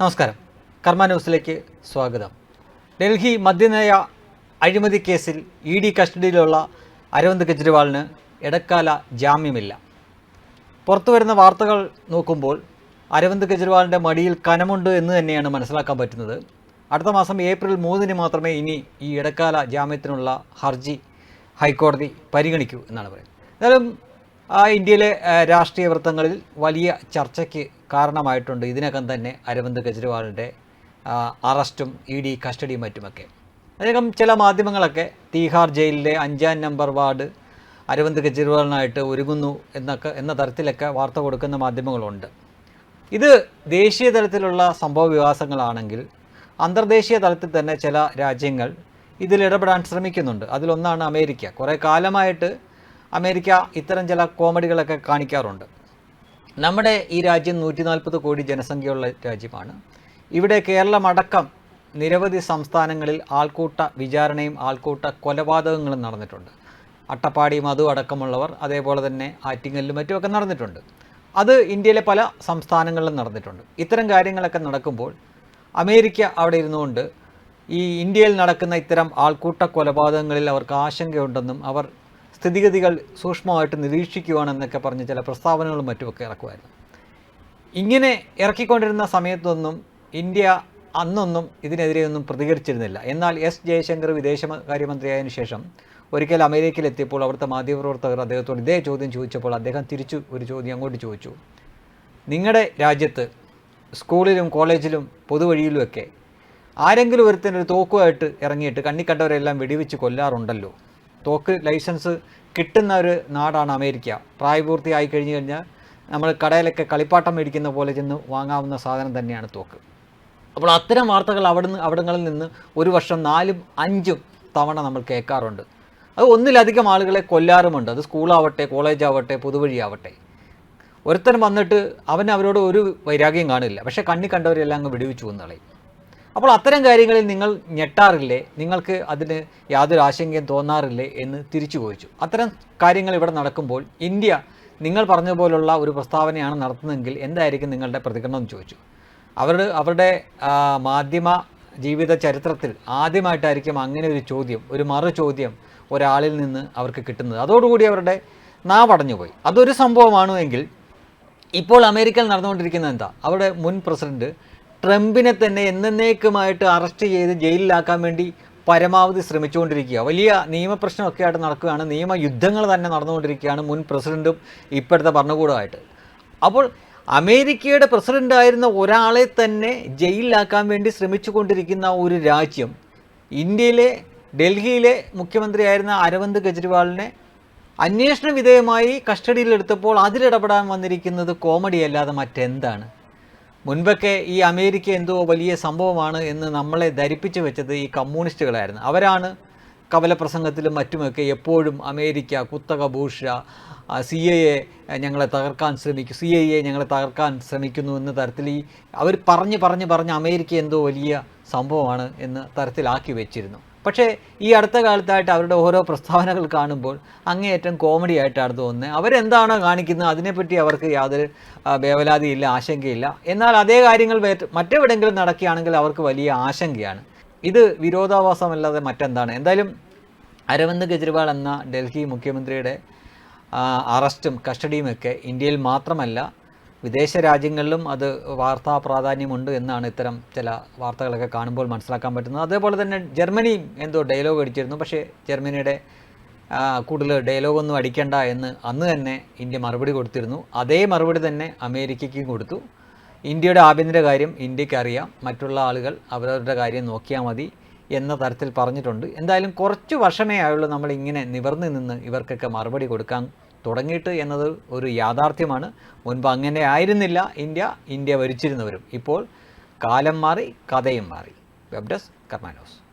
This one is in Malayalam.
നമസ്കാരം. കർമ്മ ന്യൂസിലേക്ക് സ്വാഗതം. ഡൽഹി മദ്യനയ അഴിമതി കേസിൽ ഇ ഡി കസ്റ്റഡിയിലുള്ള അരവിന്ദ് കെജ്രിവാളിന് ഇടക്കാല ജാമ്യമില്ല. പുറത്തു വരുന്ന വാർത്തകൾ നോക്കുമ്പോൾ അരവിന്ദ് കെജ്രിവാളിന്റെ മടിയിൽ കനമുണ്ട് എന്ന് തന്നെയാണ് മനസ്സിലാക്കാൻ പറ്റുന്നത്. അടുത്ത മാസം ഏപ്രിൽ മൂന്നിന് മാത്രമേ ഇനി ഈ ഇടക്കാല ജാമ്യത്തിനുള്ള ഹർജി ഹൈക്കോടതി പരിഗണിക്കൂ എന്നാണ് പറയുന്നത്. ആ ഇന്ത്യയിലെ രാഷ്ട്രീയ വൃത്തങ്ങളിൽ വലിയ ചർച്ചയ്ക്ക് കാരണമായിട്ടുണ്ട്. ഇതിനകം തന്നെ അരവിന്ദ് കെജ്രിവാളിന്റെ അറസ്റ്റും ഇ ഡി കസ്റ്റഡിയും മറ്റുമൊക്കെ. അതിനകം ചില മാധ്യമങ്ങളൊക്കെ തീഹാർ ജയിലിലെ അഞ്ചാം നമ്പർ വാർഡ് അരവിന്ദ് കെജ്രിവാളിനായിട്ട് ഒരുങ്ങുന്നു എന്നൊക്കെ എന്ന തരത്തിലൊക്കെ വാർത്ത കൊടുക്കുന്ന മാധ്യമങ്ങളുണ്ട്. ഇത് ദേശീയ തലത്തിലുള്ള സംഭവ വികാസങ്ങളാണെങ്കിൽ അന്തർദേശീയ തലത്തിൽ തന്നെ ചില രാജ്യങ്ങൾ ഇതിൽ ഇടപെടാൻ ശ്രമിക്കുന്നുണ്ട്. അതിലൊന്നാണ് അമേരിക്ക. കുറേ കാലമായിട്ട് അമേരിക്ക ഇത്തരം ചില കോമഡികളൊക്കെ കാണിക്കാറുണ്ട്. നമ്മുടെ ഈ രാജ്യം നൂറ്റി നാൽപ്പത് കോടി ജനസംഖ്യയുള്ള രാജ്യമാണ്. ഇവിടെ കേരളമടക്കം നിരവധി സംസ്ഥാനങ്ങളിൽ ആൾക്കൂട്ട വിചാരണയും ആൾക്കൂട്ട കൊലപാതകങ്ങളും നടന്നിട്ടുണ്ട്. അട്ടപ്പാടിയും അതും അടക്കമുള്ളവർ അതേപോലെ തന്നെ ആറ്റിങ്ങലിലും മറ്റുമൊക്കെ നടന്നിട്ടുണ്ട്. അത് ഇന്ത്യയിലെ പല സംസ്ഥാനങ്ങളിലും നടന്നിട്ടുണ്ട്. ഇത്തരം കാര്യങ്ങളൊക്കെ നടക്കുമ്പോൾ അമേരിക്ക അവിടെ ഇരുന്നുകൊണ്ട് ഈ ഇന്ത്യയിൽ നടക്കുന്ന ഇത്തരം ആൾക്കൂട്ട കൊലപാതകങ്ങളിൽ അവർക്ക് ആശങ്കയുണ്ടെന്നും അവർ സ്ഥിതിഗതികൾ സൂക്ഷ്മമായിട്ട് നിരീക്ഷിക്കുവാണെന്നൊക്കെ പറഞ്ഞ് ചില പ്രസ്താവനകളും മറ്റുമൊക്കെ ഇറക്കുമായിരുന്നു. ഇങ്ങനെ ഇറക്കിക്കൊണ്ടിരുന്ന സമയത്തൊന്നും ഇന്ത്യ അന്നൊന്നും ഇതിനെതിരെയൊന്നും പ്രതികരിച്ചിരുന്നില്ല. എന്നാൽ എസ് ജയശങ്കർ വിദേശകാര്യമന്ത്രിയായതിനു ശേഷം ഒരിക്കൽ അമേരിക്കയിലെത്തിയപ്പോൾ അവിടുത്തെ മാധ്യമപ്രവർത്തകർ അദ്ദേഹത്തോട് ഇതേ ചോദ്യം ചോദിച്ചപ്പോൾ അദ്ദേഹം തിരിച്ചു ഒരു ചോദ്യം അങ്ങോട്ട് ചോദിച്ചു. നിങ്ങളുടെ രാജ്യത്ത് സ്കൂളിലും കോളേജിലും പൊതുവഴിയിലുമൊക്കെ ആരെങ്കിലും ഒരുത്തനൊരു തോക്കുമായിട്ട് ഇറങ്ങിയിട്ട് കണ്ണിക്കണ്ടവരെല്ലാം വെടിവെച്ച് കൊല്ലാറുണ്ടല്ലോ? തോക്ക് ലൈസൻസ് കിട്ടുന്ന ഒരു നാടാണ് അമേരിക്ക. പ്രായപൂർത്തിയായി കഴിഞ്ഞു കഴിഞ്ഞാൽ നമ്മൾ കടയിലൊക്കെ കളിപ്പാട്ടം മേടിക്കുന്ന പോലെ ചെന്ന് വാങ്ങാവുന്ന സാധനം തന്നെയാണ് തോക്ക്. അപ്പോൾ അത്തരം വാർത്തകൾ അവിടുന്ന് അവിടങ്ങളിൽ നിന്ന് ഒരു വർഷം നാലും അഞ്ചും തവണ നമ്മൾ കേൾക്കാറുണ്ട്. അത് ഒന്നിലധികം ആളുകളെ കൊല്ലാറുമുണ്ട്. അത് സ്കൂളാവട്ടെ കോളേജാവട്ടെ പൊതുവഴിയാവട്ടെ. ഒരുത്തൻ വന്നിട്ട് അവൻ അവരോട് ഒരു വൈരാഗ്യം കാണില്ല. പക്ഷേ കണ്ണി കണ്ടവരെല്ലാം അങ്ങ് വിടുവിച്ചു കൊന്നളയും അപ്പോൾ അത്തരം കാര്യങ്ങളിൽ നിങ്ങൾ ഞെട്ടാറില്ലേ? നിങ്ങൾക്ക് അതിന് യാതൊരു ആശങ്കയും തോന്നാറില്ലേ എന്ന് തിരിച്ചു ചോദിച്ചു. അത്തരം കാര്യങ്ങൾ ഇവിടെ നടക്കുമ്പോൾ ഇന്ത്യ നിങ്ങൾ പറഞ്ഞ പോലുള്ള ഒരു പ്രസ്താവനയാണ് നടത്തുന്നതെങ്കിൽ എന്തായിരിക്കും നിങ്ങളുടെ പ്രതികരണം എന്ന് ചോദിച്ചു. അവരുടെ അവരുടെ മാധ്യമ ജീവിത ചരിത്രത്തിൽ ആദ്യമായിട്ടായിരിക്കും അങ്ങനെ ഒരു ചോദ്യം ഒരു മറു ചോദ്യം ഒരാളിൽ നിന്ന് അവർക്ക് കിട്ടുന്നത്. അതോടുകൂടി അവരുടെ നാവടഞ്ഞു പോയി. അതൊരു സംഭവമാണ് എങ്കിൽ ഇപ്പോൾ അമേരിക്കയിൽ നടന്നുകൊണ്ടിരിക്കുന്നത് എന്താ? അവിടെ മുൻ പ്രസിഡന്റ് ട്രംപിനെ തന്നെ എന്നേക്കുമായിട്ട് അറസ്റ്റ് ചെയ്ത് ജയിലിലാക്കാൻ വേണ്ടി പരമാവധി ശ്രമിച്ചുകൊണ്ടിരിക്കുക. വലിയ നിയമപ്രശ്നമൊക്കെ ആയിട്ട് നടക്കുകയാണ് നിയമയുദ്ധങ്ങൾ തന്നെ നടന്നുകൊണ്ടിരിക്കുകയാണ് മുൻ പ്രസിഡന്റും ഇപ്പോഴത്തെ ഭരണകൂടമായിട്ട് അപ്പോൾ അമേരിക്കയുടെ പ്രസിഡന്റ് ആയിരുന്ന ഒരാളെ തന്നെ ജയിലിലാക്കാൻ വേണ്ടി ശ്രമിച്ചുകൊണ്ടിരിക്കുന്ന ഒരു രാജ്യം ഇന്ത്യയിലെ ഡൽഹിയിലെ മുഖ്യമന്ത്രിയായിരുന്ന അരവിന്ദ് കെജ്രിവാളിനെ അന്വേഷണ വിധേയമായി കസ്റ്റഡിയിലെടുത്തപ്പോൾ അതിലിടപെടാൻ വന്നിരിക്കുന്നത് കോമഡി അല്ലാതെ മറ്റെന്താണ്? മുൻപൊക്കെ ഈ അമേരിക്ക എന്തോ വലിയ സംഭവമാണ് എന്ന് നമ്മളെ ധരിപ്പിച്ചു വെച്ചത് ഈ കമ്മ്യൂണിസ്റ്റുകളായിരുന്നു. അവരാണ് കവലപ്രസംഗത്തിലും മറ്റുമൊക്കെ എപ്പോഴും അമേരിക്ക കുത്തക ഭൂഷ സി എ എ ഞങ്ങളെ തകർക്കാൻ ശ്രമിക്കും സി ഐ എ ഞങ്ങളെ തകർക്കാൻ ശ്രമിക്കുന്നു എന്ന തരത്തിൽ ഈ അവർ പറഞ്ഞ് പറഞ്ഞ് പറഞ്ഞ് അമേരിക്ക എന്തോ വലിയ സംഭവമാണ് എന്ന് തരത്തിലാക്കി വെച്ചിരുന്നു. പക്ഷേ ഈ അടുത്ത കാലത്തായിട്ട് അവരുടെ ഓരോ പ്രസ്താവനകൾ കാണുമ്പോൾ അങ്ങേയറ്റം കോമഡി ആയിട്ടാണ് തോന്നുന്നത്. അവരെന്താണോ കാണിക്കുന്നത്? അതിനെപ്പറ്റി അവർക്ക് യാതൊരു വേവലാതിയില്ല ആശങ്കയില്ല. എന്നാൽ അതേ കാര്യങ്ങൾ മറ്റെവിടെങ്കിലും നടക്കുകയാണെങ്കിൽ അവർക്ക് വലിയ ആശങ്കയാണ്. ഇത് വിരോധാഭാസമല്ലാതെ മറ്റെന്താണ്? എന്തായാലും അരവിന്ദ് കെജ്രിവാൾ എന്ന ഡൽഹി മുഖ്യമന്ത്രിയുടെ അറസ്റ്റും കസ്റ്റഡിയുമൊക്കെ ഇന്ത്യയിൽ മാത്രമല്ല വിദേശ രാജ്യങ്ങളിലും അത് വാർത്താ പ്രാധാന്യമുണ്ട് എന്നാണ് ഇത്തരം ചില വാർത്തകളൊക്കെ കാണുമ്പോൾ മനസ്സിലാക്കാൻ പറ്റുന്നത്. അതേപോലെ തന്നെ ജർമ്മനിയും എന്തോ ഡയലോഗ് അടിച്ചിരുന്നു. പക്ഷേ ജർമ്മനിയുടെ കൂടുതൽ ഡയലോഗൊന്നും അടിക്കണ്ട എന്ന് അന്ന് തന്നെ ഇന്ത്യ മറുപടി കൊടുത്തിരുന്നു. അതേ മറുപടി തന്നെ അമേരിക്കയ്ക്കും കൊടുത്തു. ഇന്ത്യയുടെ ആഭ്യന്തര കാര്യം ഇന്ത്യക്കറിയാം മറ്റുള്ള ആളുകൾ അവരവരുടെ കാര്യം നോക്കിയാൽ മതി എന്ന തരത്തിൽ പറഞ്ഞിട്ടുണ്ട്. എന്തായാലും കുറച്ച് വർഷമേ ആയുള്ളൂ നമ്മൾ ഇങ്ങനെ നിവർന്നു നിന്ന് ഇവർക്കൊക്കെ മറുപടി കൊടുക്കാൻ തുടങ്ങിയിട്ട് എന്നത് ഒരു യാഥാർത്ഥ്യമാണ്. മുൻപ് അങ്ങനെ ആയിരുന്നില്ല. ഇന്ത്യ ഇന്ത്യ ഭരിച്ചിരുന്നവരും. ഇപ്പോൾ കാലം മാറി കഥയും മാറി. വെബ്ഡസ് കർമാനോസ്